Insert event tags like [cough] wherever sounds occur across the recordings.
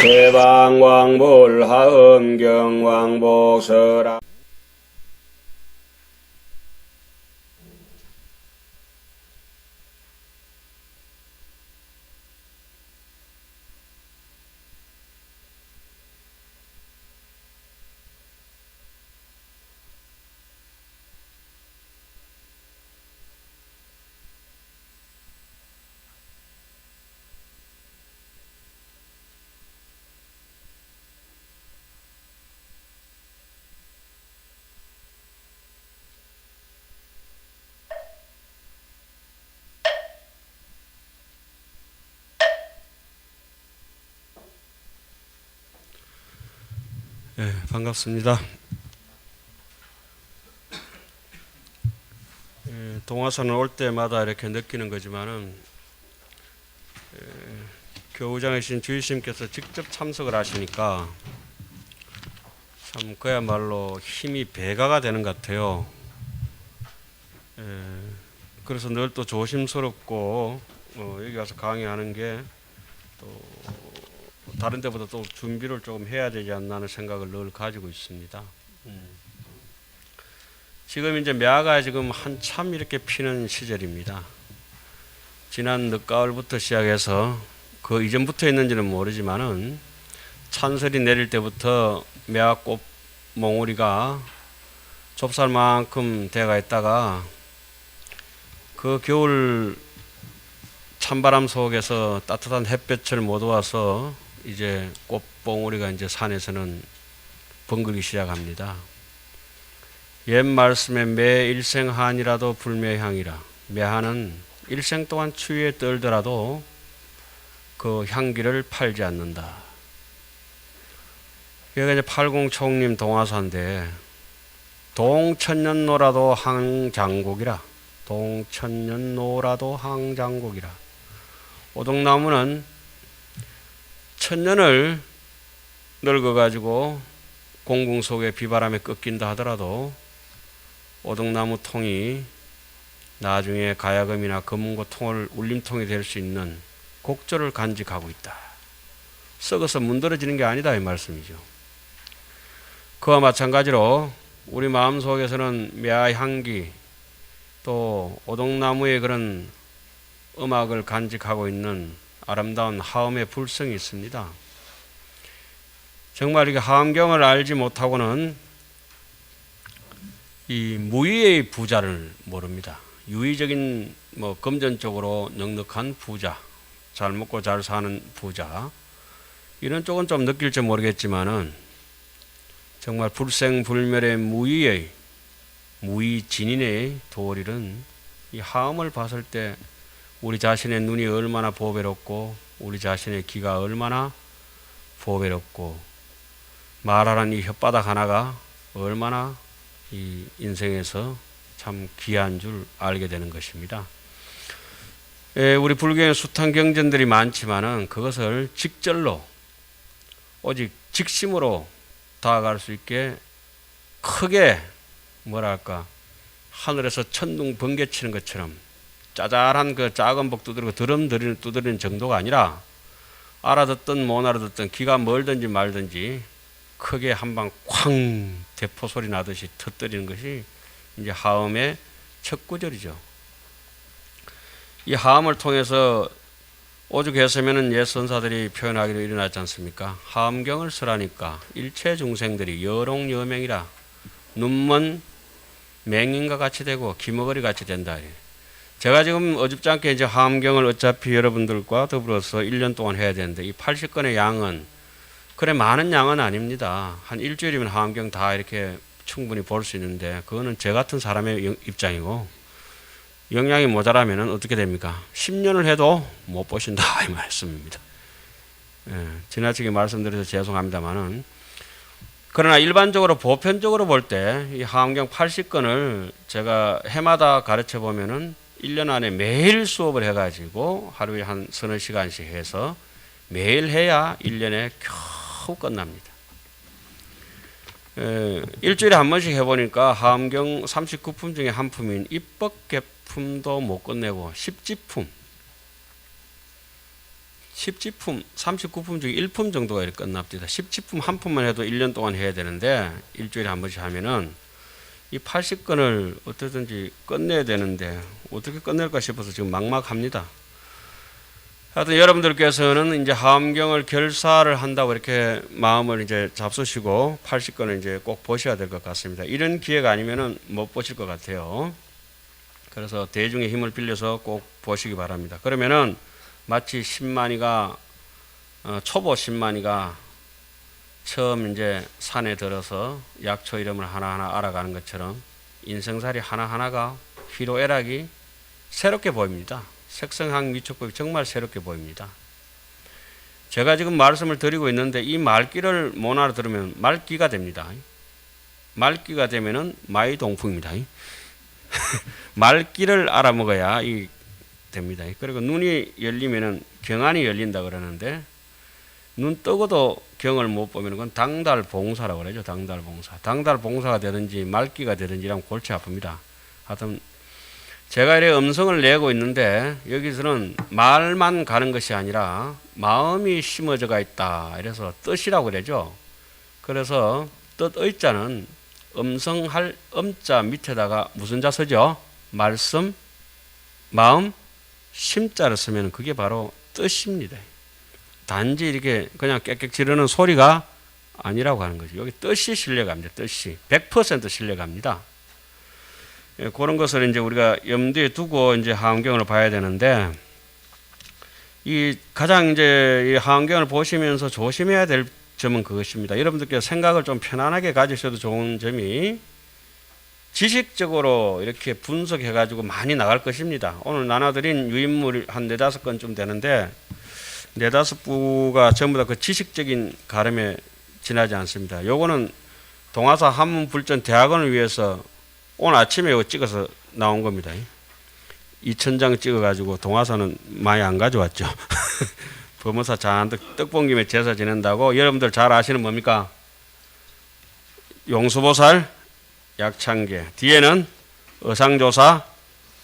대방왕불 하음경왕복설아 네, 반갑습니다. 예, 동화산을 올 때마다 이렇게 느끼는 거지만은 예, 교우장이신 주의스님께서 직접 참석을 하시니까 참 그야말로 힘이 배가가 되는 것 같아요. 예, 그래서 늘 또 조심스럽고 어, 여기 와서 강의하는 게또 다른 데보다 또 준비를 조금 해야 되지 않나 하는 생각을 늘 가지고 있습니다. 음. 지금 이제 매화가 지금 한참 이렇게 피는 시절입니다. 지난 늦가을부터 시작해서 그 이전부터 있는지는 모르지만은 찬설이 내릴 때부터 매화꽃 몽우리가 좁쌀만큼 돼가 있다가 그 겨울 찬바람 속에서 따뜻한 햇볕을 못 와서 이제 꽃봉우리가 이제 산에서는 벙글기 시작합니다. 옛 말씀에 매 일생한이라도 불매향이라 매한은 일생 동안 추위에 떨더라도 그 향기를 팔지 않는다. 여기가 이제 팔공총님 동화사인데 동천년노라도 항장곡이라 동천년노라도 항장곡이라 오동나무는 천년을 늙어가지고 공궁 속에 비바람에 꺾인다 하더라도 오동나무 통이 나중에 가야금이나 금고 통을 울림통이 될 수 있는 곡절을 간직하고 있다. 썩어서 문드러지는 게 아니다 이 말씀이죠. 그와 마찬가지로 우리 마음 속에서는 매화 향기 또 오동나무의 그런 음악을 간직하고 있는 아름다운 하음의 불성이 있습니다. 정말 이게 하음경을 알지 못하고는 이 무의의 부자를 모릅니다. 유의적인 뭐 금전적으로 넉넉한 부자, 잘 먹고 잘 사는 부자 이런 쪽은 좀 느낄지 모르겠지만은 정말 불생불멸의 무의의 무의 진인의 도리는 이 하음을 봤을 때 우리 자신의 눈이 얼마나 보배롭고 우리 자신의 귀가 얼마나 보배롭고 말하는 이 혓바닥 하나가 얼마나 이 인생에서 참 귀한 줄 알게 되는 것입니다. 예, 우리 불교에 숱한 경전들이 많지만은 그것을 직절로 오직 직심으로 다가갈 수 있게 크게 뭐랄까 하늘에서 천둥 번개 치는 것처럼 짜잘한 그 작은 복 두드리고 드럼 들이는 두드리는 정도가 아니라 알아듣든 못 알아듣든 귀가 멀든지 말든지 크게 한 방 쾅 대포 소리 나듯이 터뜨리는 것이 이제 하음의 첫 구절이죠. 이 하음을 통해서 오죽했으면은 옛 선사들이 표현하기로 일어났지 않습니까? 하음경을 설하니까 일체 중생들이 여롱여명이라 눈먼 맹인과 같이 되고 기머거리 같이 된다. 제가 지금 어줍잖게 이제 하암경을 어차피 여러분들과 더불어서 1년 동안 해야 되는데 이 80건의 양은 그래 많은 양은 아닙니다. 한 일주일이면 하암경 다 이렇게 충분히 볼 수 있는데 그거는 제 같은 사람의 입장이고 영양이 모자라면 어떻게 됩니까? 10년을 해도 못 보신다 [laughs] 이 말씀입니다. 예, 지나치게 말씀드려서 죄송합니다만은 그러나 일반적으로 보편적으로 볼 때 이 하암경 80건을 제가 해마다 가르쳐 보면은 1년 안에 매일 수업을 해가지고 하루에 한 서너 시간씩 해서 매일 해야 1년에 겨우 끝납니다. 에, 일주일에 한 번씩 해보니까 하암경 39품 중에 한 품인 입법 개품도 못 끝내고 10지품 10지품 39품 중에 1품 정도가 이렇게 끝납니다. 10지품 한 품만 해도 1년 동안 해야 되는데 일주일에 한 번씩 하면은 이 80건을 어떻게든지 끝내야 되는데 어떻게 끝낼까 싶어서 지금 막막합니다. 하여튼 여러분들께서는 이제 하암경을 결사를 한다고 이렇게 마음을 이제 잡수시고 80건을 이제 꼭 보셔야 될 것 같습니다. 이런 기회가 아니면은 못 보실 것 같아요. 그래서 대중의 힘을 빌려서 꼭 보시기 바랍니다. 그러면은 마치 신만이가 어, 초보 신만이가 처음 이제 산에 들어서 약초 이름을 하나하나 알아가는 것처럼 인생살이 하나하나가 희로애락이 새롭게 보입니다. 색성학 미촉법이 정말 새롭게 보입니다. 제가 지금 말씀을 드리고 있는데 이 말귀를 못 알아들으면 말귀가 됩니다. 말귀가 되면은 마이 동풍입니다. [laughs] 말귀를 알아먹어야 이 됩니다. 그리고 눈이 열리면은 경안이 열린다 그러는데 눈 뜨고도 경을 못 보면 그건 당달 봉사라고 그러죠. 당달 봉사. 당달 봉사가 되든지 말기가 되든지 이러면 골치 아픕니다. 하여튼 제가 이렇게 음성을 내고 있는데 여기서는 말만 가는 것이 아니라 마음이 심어져가 있다. 이래서 뜻이라고 그러죠. 그래서 뜻 의자는 음성할 음자 밑에다가 무슨 자 쓰죠? 말씀, 마음, 심자를 쓰면 그게 바로 뜻입니다. 단지 이렇게 그냥 깨끗 지르는 소리가 아니라고 하는 거죠. 여기 뜻이 실려갑니다. 뜻이 100% 실려갑니다. 예, 그런 것을 이제 우리가 염두에 두고 이제 하원경을 봐야 되는데 이 가장 이제 이 하원경을 보시면서 조심해야 될 점은 그것입니다. 여러분들께서 생각을 좀 편안하게 가지셔도 좋은 점이 지식적으로 이렇게 분석해 가지고 많이 나갈 것입니다. 오늘 나눠드린 유인물 한 네다섯 건쯤 되는데 네다섯 부가 전부 다 그 지식적인 가름에 지나지 않습니다. 요거는 동아사 한문 불전 대학원을 위해서 오늘 아침에 이거 찍어서 나온 겁니다. 2천장 찍어가지고 동화사는 많이 안 가져왔죠. [laughs] 법무사 잔뜩 떡본 김에 제사 지낸다고 여러분들 잘 아시는 뭡니까? 용수보살, 약창계 뒤에는 어상조사,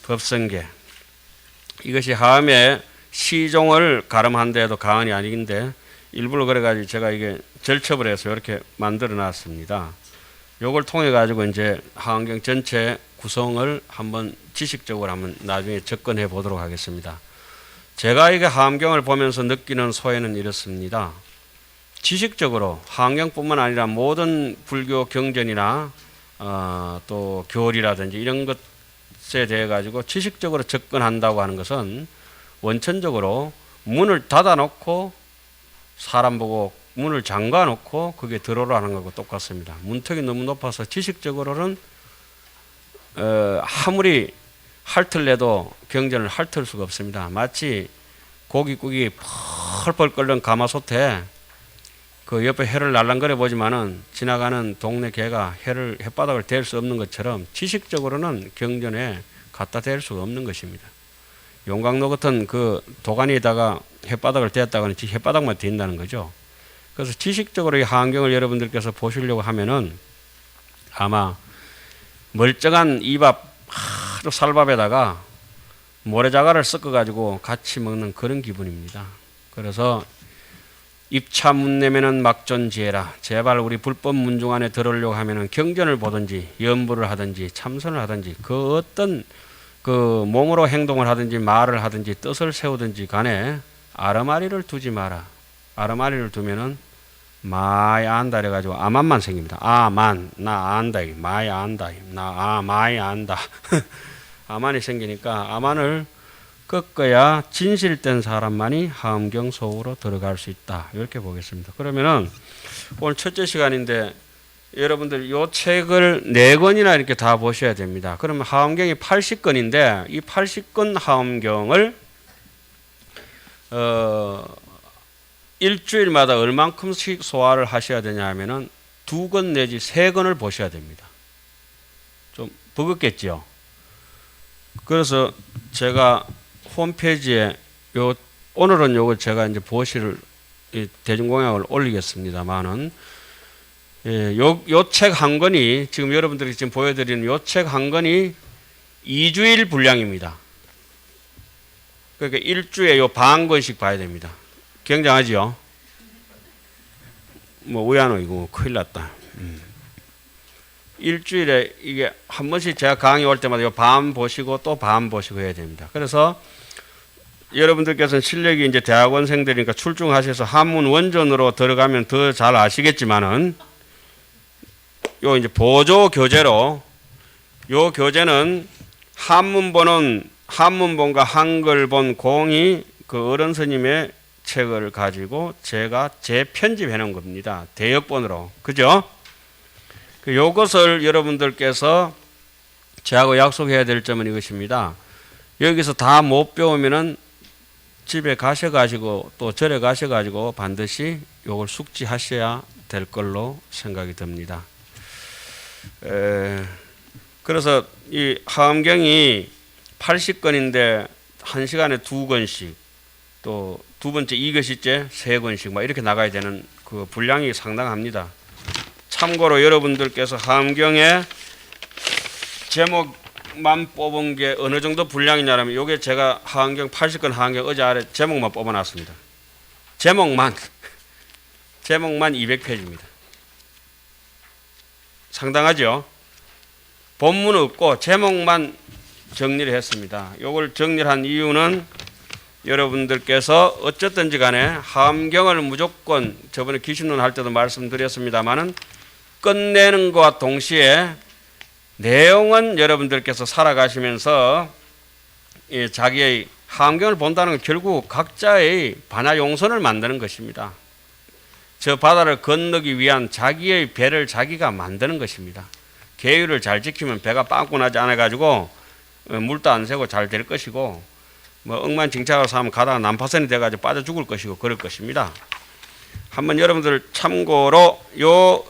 법성계 이것이 하음에 시종을 가름한 데도 가언이 아닌데 일부러 그래가지고 제가 이게 절첩을 해서 이렇게 만들어 놨습니다. 요걸 통해 가지고 이제 하원경 전체 구성을 한번 지식적으로 한번 나중에 접근해 보도록 하겠습니다. 제가 이게 하원경을 보면서 느끼는 소회는 이렇습니다. 지식적으로 하원경뿐만 아니라 모든 불교 경전이나 어, 또 교리라든지 이런 것에 대해 가지고 지식적으로 접근한다고 하는 것은 원천적으로 문을 닫아놓고 사람 보고 문을 잠가 놓고 그게 들어오라는 거고 똑같습니다. 문턱이 너무 높아서 지식적으로는 어, 아무리 핥을래도 경전을 핥을 수가 없습니다. 마치 고깃국이 펄펄 끓는 가마솥에 그 옆에 해를 날랑거려 보지만은 지나가는 동네 개가 해를 햇바닥을 댈 수 없는 것처럼 지식적으로는 경전에 갖다 댈 수가 없는 것입니다. 용광로 같은 그 도가니에다가 햇바닥을 댔다가는 햇바닥만 댄다는 거죠. 그래서 지식적으로 이 환경을 여러분들께서 보시려고 하면은 아마 멀쩡한 이밥 하루 살밥에다가 모래자갈을 섞어가지고 같이 먹는 그런 기분입니다. 그래서 입차 문 내면은 막존지혜라. 제발 우리 불법 문중 안에 들어오려고 하면은 경전을 보든지 연부를 하든지 참선을 하든지 그 어떤 그 몸으로 행동을 하든지 말을 하든지 뜻을 세우든지 간에 아르마리를 두지 마라. 아르마리를 두면은 마이 안다 그래가지고 아만만 생깁니다. 아만 나 안다 마이 안다 나아 마이 안다 [laughs] 아만이 생기니까 아만을 꺾어야 진실된 사람만이 하음경 속으로 들어갈 수 있다 이렇게 보겠습니다. 그러면은 오늘 첫째 시간인데 여러분들 요 책을 네 권이나 이렇게 다 보셔야 됩니다. 그러면 하음경이 80권인데 이 80권 하음경을 어 일주일마다 얼만큼씩 소화를 하셔야 되냐 하면은 두 권 내지 세 권을 보셔야 됩니다. 좀 버겁겠지요. 그래서 제가 홈페이지에 요 오늘은 요거 제가 이제 보시를 대중공약을 올리겠습니다만은 예, 요요책 한 권이 지금 여러분들이 지금 보여드리는 요 책 한 권이 2주일 분량입니다. 그러니까 일주에 요 반 권씩 봐야 됩니다. 굉장하지요. 뭐 우야노 이거 큰일 났다. 음. 일주일에 이게 한 번씩 제가 강의 올 때마다 이거 밤 보시고 또밤 보시고 해야 됩니다. 그래서 여러분들께서는 실력이 이제 대학원생들이니까 출중하셔서 한문 원전으로 들어가면 더 잘 아시겠지만은 요 이제 보조 교재로 요 교재는 한문본은 한문본과 한글본 공이 그 어른 스님의 책을 가지고 제가 재편집해 놓은 겁니다. 대역본으로. 그죠? 그 요것을 여러분들께서 저하고 약속해야 될 점은 이것입니다. 여기서 다 못 배우면은 집에 가셔가지고 또 절에 가셔가지고 반드시 요걸 숙지하셔야 될 걸로 생각이 듭니다. 에, 그래서 이 하암경이 80건인데 한 시간에 두 건씩 또 두 번째 이것이째 세 건씩 막 이렇게 나가야 되는 그 분량이 상당합니다. 참고로 여러분들께서 하암경에 제목만 뽑은 게 어느 정도 분량이냐면 요게 제가 하암경 80건 하암경 어제 아래 제목만 뽑아놨습니다. 제목만 [laughs] 제목만 200페이지입니다. 상당하죠? 본문 없고 제목만 정리를 했습니다. 요걸 정리한 이유는 여러분들께서 어쨌든지 간에 함경을 무조건 저번에 기신론 할 때도 말씀드렸습니다마는 끝내는 것과 동시에 내용은 여러분들께서 살아가시면서 이 자기의 함경을 본다는 건 결국 각자의 반야 용선을 만드는 것입니다. 저 바다를 건너기 위한 자기의 배를 자기가 만드는 것입니다. 계율을 잘 지키면 배가 빵꾸 나지 않아 가지고 어, 물도 안 새고 잘 될 것이고 뭐 엉망진창으로 사면 가다가 난파선이 돼 가지고 빠져 죽을 것이고 그럴 것입니다. 한번 여러분들 참고로 요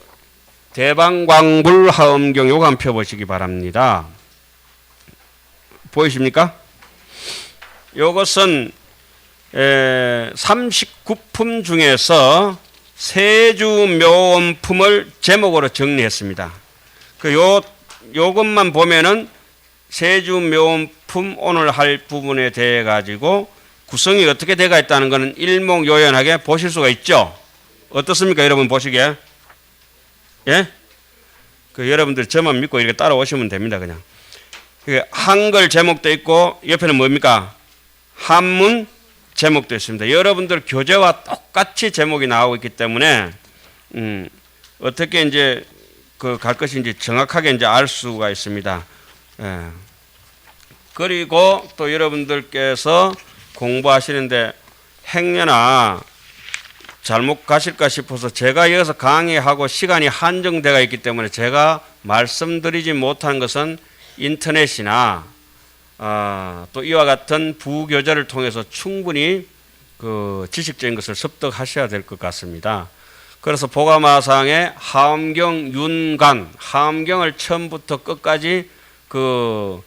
대방광불 하음경 요거 한번 펴보시기 바랍니다. 보이십니까? 요것은 에, 39품 중에서 세주 묘원품을 제목으로 정리했습니다. 그 요 요것만 보면은 세주 묘원품 오늘 할 부분에 대해 가지고 구성이 어떻게 돼가 있다는 것은 일목요연하게 보실 수가 있죠. 어떻습니까, 여러분 보시기에? 예? 그 여러분들 저만 믿고 이렇게 따라오시면 됩니다, 그냥. 그 한글 제목도 있고 옆에는 뭡니까? 한문 제목도 있습니다. 여러분들 교재와 똑같이 제목이 나오고 있기 때문에 음, 어떻게 이제 그 갈 것인지 정확하게 이제 알 수가 있습니다. 예. 그리고 또 여러분들께서 공부하시는데 행여나 잘못 가실까 싶어서 제가 여기서 강의하고 시간이 한정되어 있기 때문에 제가 말씀드리지 못한 것은 인터넷이나 아, 또 이와 같은 부교재를 통해서 충분히 그 지식적인 것을 습득하셔야 될 것 같습니다. 그래서 보가마상의 하암경 윤간, 하암경을 처음부터 끝까지 그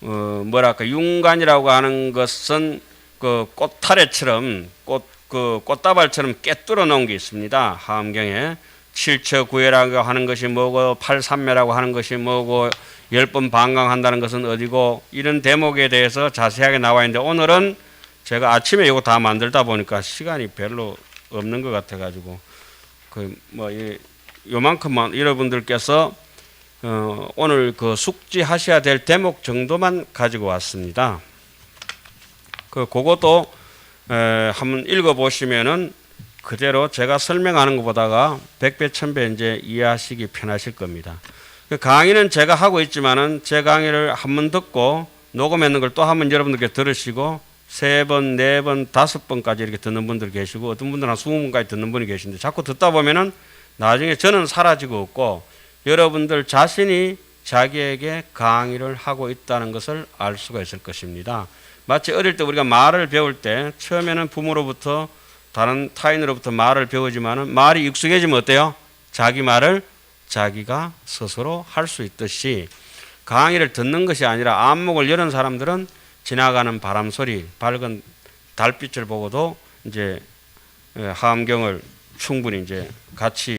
어, 뭐랄까 윤간이라고 하는 것은 그 꽃타래처럼 꽃 그 꽃다발처럼 깨뚫어 놓은 게 있습니다. 하암경에 칠처구해라고 하는 것이 뭐고 팔삼매라고 하는 것이 뭐고 열 번 방광한다는 것은 어디고 이런 대목에 대해서 자세하게 나와 있는데 오늘은 제가 아침에 이거 다 만들다 보니까 시간이 별로 없는 것 같아 가지고 그뭐 요만큼만 여러분들께서 어, 오늘 그 숙지하셔야 될 대목 정도만 가지고 왔습니다. 그 그것도 에, 한번 읽어 보시면은 그대로 제가 설명하는 것보다가 백배 천배 이제 이해하시기 편하실 겁니다. 그 강의는 제가 하고 있지만은 제 강의를 한 번 듣고 녹음했는 걸 또 한 번 여러분들께 들으시고 세 번, 네 번, 다섯 번까지 이렇게 듣는 분들 계시고 어떤 분들은 한 스무 번까지 듣는 분이 계신데 자꾸 듣다 보면은 나중에 저는 사라지고 없고 여러분들 자신이 자기에게 강의를 하고 있다는 것을 알 수가 있을 것입니다. 마치 어릴 때 우리가 말을 배울 때 처음에는 부모로부터 다른 타인으로부터 말을 배우지만은 말이 익숙해지면 어때요? 자기 말을 자기가 스스로 할 수 있듯이 강의를 듣는 것이 아니라 안목을 여는 사람들은 지나가는 바람 소리, 밝은 달빛을 보고도 이제 하암경을 충분히 이제 같이